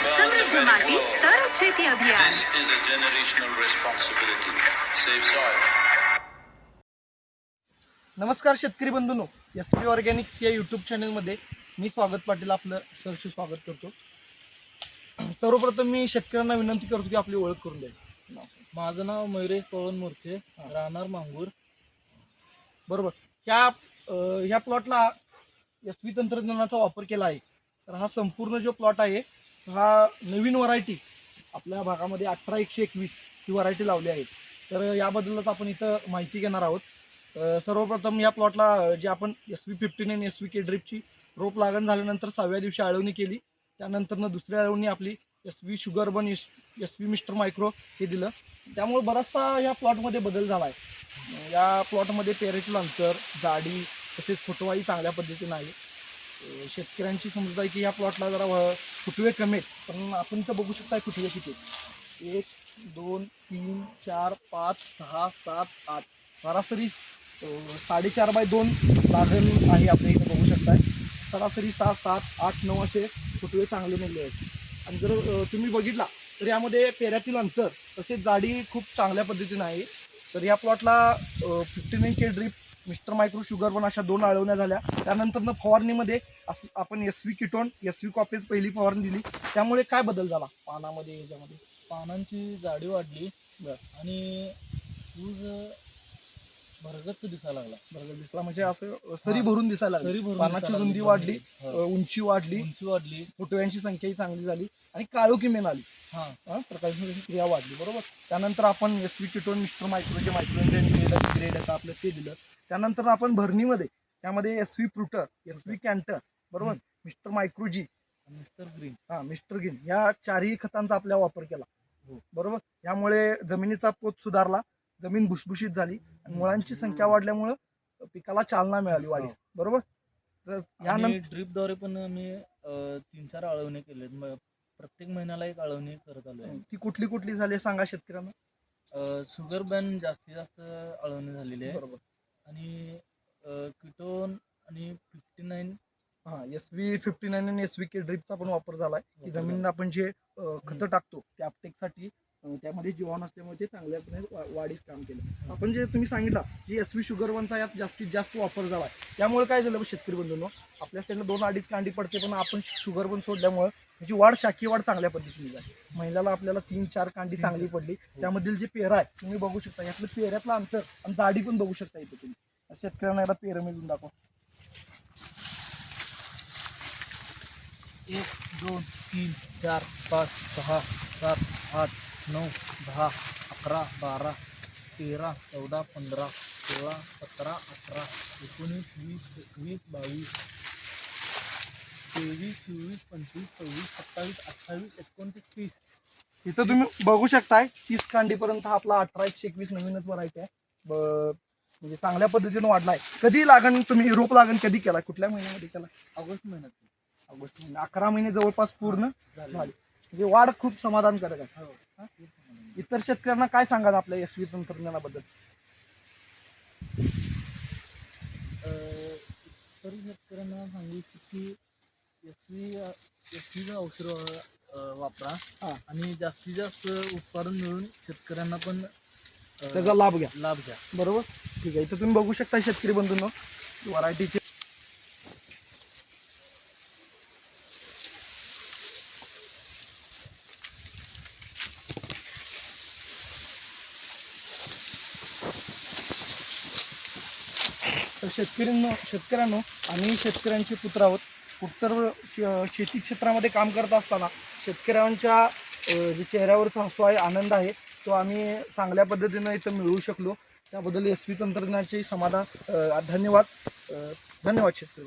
સમૃદ્ધ માટી તર છેતી અભિયાન This is a generational responsibility. Save soil. नमस्कार शेतकरी बंधूंनो एस पी ऑर्गॅनिक्स या यूट्यूब चॅनलमध्ये मी स्वागत पाटील आपलं सहर्ष स्वागत करतो सर्वप्रथम मी शेतकऱ्यांना विनंती करतो की आपली ओळख करून द्यावी माझं नाव मयुरेश पवन मोर्चे राहणार मांगूर बरोबर ह्या अं, ह्या प्लॉटला एस पी तंत्रज्ञानाचा वापर केला आहे तर हा संपूर्ण जो प्लॉट आहे हा नवीन व्हरायटी आपल्या भागामध्ये अठरा एकशे एकवीस ही व्हरायटी लावली आहे. तर याबद्दलच आपण इथं माहिती घेणार आहोत. सर्वप्रथम या प्लॉटला जे आपण S V fifty nine S V K ड्रिपची रोप लागण झाल्यानंतर सहाव्या दिवशी अळवणी केली. त्यानंतरनं दुसऱ्या अळवणी आपली एस व्ही शुगर बन S S V mister micro हे दिलं. त्यामुळे बराचसा या प्लॉटमध्ये बदल झाला आहे या प्लॉटमध्ये पेरेतील अंतर जाडी तसेच फुटवाई चांगल्या पद्धतीने आहे. शेतकऱ्यांची समजत आहे की या प्लॉटला जरा व- फुटवे कमी आहेत. पण आपण इथं बघू शकता फुटवे किती एक दोन तीन चार पाच सहा सात आठ. सरासरी साडेचार बाय दोन लागण आहे आपल्या इथं बघू शकताय. सरासरी सात सात आठ नऊ असे फुटवे चांगले निघले आहेत. आणि जर तुम्ही बघितला तर यामध्ये पेऱ्यातील अंतर तसेच जाडी खूप चांगल्या पद्धतीनं आहे. तर या प्लॉटला fifty nine K drip mister micro sugar पण अशा दोन आळवण्या झाल्या. त्यानंतर फवारणीमध्ये अस- आपण एस व्ही किटोन एस व्ही कॉपेज पहिली फवारणी दिली. त्यामुळे काय बदल झाला? पानामध्ये याच्यामध्ये. पानांची जाडी वाढली. आणि ऊस भरगच्च दिसायला लागला. बरोबर दिसला. म्हणजे असं सरी भरून दिसायला लागली. सरी भरून पानाची दिसायला रुंदी लागली. वाढली हो. उंची वाढली. उंची वाढली. फुटव्यांची संख्याही चांगली झाली आणि काळोखी मेन आली. हा. हा, क्रिया वाढली बरोबर? त्यानंतर आपण एस व्ही किटोन मिस्टर मायक्रो जे मायक्रो ग्रेड आहे आपलं ते दिलं. त्यानंतर आपण भरणीमध्ये त्यामध्ये एस व्ही फ्रुटर एस व्ही कॅन्टर बरोबर? मिस्टर मायक्रोजी. Mister green. हा मिस्टर गिन या चारही खतांचा आपल्या वापर केला. हो. बरोबर? यामुळे जमिनीचा पोत सुधारला. जमीन भुसभुशीत झाली. आणि मुळांची संख्या वाढल्यामुळं पिकाला चालना मिळाली वाढीस. बरोबर? तर यानंतर ड्रीपद्वारे पण आम्ही अं, तीन चार आळवणे केले प्रत्येक महिन्याला एक आळवणी करत आलोय ती कुठली कुठली झाली सांगा शेतकऱ्यांना. शुगर बॅन जास्तीत जास्त आळवणी झालेली आहे. बरोबर. आणि किटोन आणि फिफ्टी नाईन हा एस व्ही फिफ्टी नाईन आणि एस व्ही के ड्रिपचा पण वापर झालाय. की जमिनीत आपण जे खतं टाकतो त्या अपटेकसाठी त्यामध्ये जीवाणू असल्यामुळे ते चांगल्यापणे वा- वाढीस काम केलं. आपण जे तुम्ही सांगितलं जे एस व्ही शुगर वनचा यात जास्तीत जास्त वापर झाला त्यामुळे काय झालं शेतकरी बंधूंनो आपल्या त्यांना दोन अडीच कांडी पडते पण आपण शुगर वन सोडल्यामुळे त्याची वाढ शाखी वाढ चांगल्या पद्धतीने झाली. महिन्याला आपल्याला तीन चार कांडी चांगली पडली. त्यामधील जे पेरा आहे तुम्ही बघू शकता. यातलं पेऱ्यातलं अंतर आणि जाडी पण बघू शकता इथे तुम्ही. शेतकऱ्यांना याला पेरं मिळून दाखवा. एक दोन तीन चार पाच सहा सात आठ नऊ दहा अकरा बारा तेरा चौदा पंधरा सोळा सतरा अठरा एकोणीस वीस एकवीस बावीस तेवीस चोवीस पंचवीस सव्वीस सत्तावीस अठ्ठावीस एकोणतीस तीस. इथं तुम्ही बघू शकताय तीस कांडीपर्यंत हा आपला अठरा एकशे एकवीस नवीनच व्हरायटी आहे. ब- म्हणजे चांगल्या पद्धतीने वाढलाय. कधी लागण तुम्ही रोप लागण कधी केला? कुठल्या महिन्यामध्ये केला? ऑगस्ट महिन्यात. ऑगस्ट महिना अकरा महिने जवळपास पूर्ण झाले. म्हणजे वाढ खूप समाधानकारक आहे. हो. इतर शेतकऱ्यांना काय सांगाल आपल्या एस व्ही तंत्रज्ञानाबद्दल? शेतकऱ्यांना सांगू इच्छितो की एस व्ही एस व्हीचं औषध वापरा. हा. आणि जास्तीत जास्त उत्पादन मिळून शेतकऱ्यांना पण अं, त्याचा लाभ घ्या. लाभ घ्या. बरोबर? ठीक आहे. इथं तुम्ही बघू शकता शेतकरी बंधूंनो व्हरायटीचे तर शेतकऱ्यांनो शेतकऱ्यांनो आम्ही शेतकऱ्यांचे पुत्र आहोत. उत्तर श- शेती क्षेत्रामध्ये काम करत असताना शेतकऱ्यांच्या जे चेहऱ्यावरचा हसू आहे आनंद आहे तो आम्ही चांगल्या पद्धतीनं इथं मिळवू शकलो. त्याबद्दल एस व्ही तंत्रज्ञानाचे समाधान धन्यवाद. धन्यवाद शेतकरी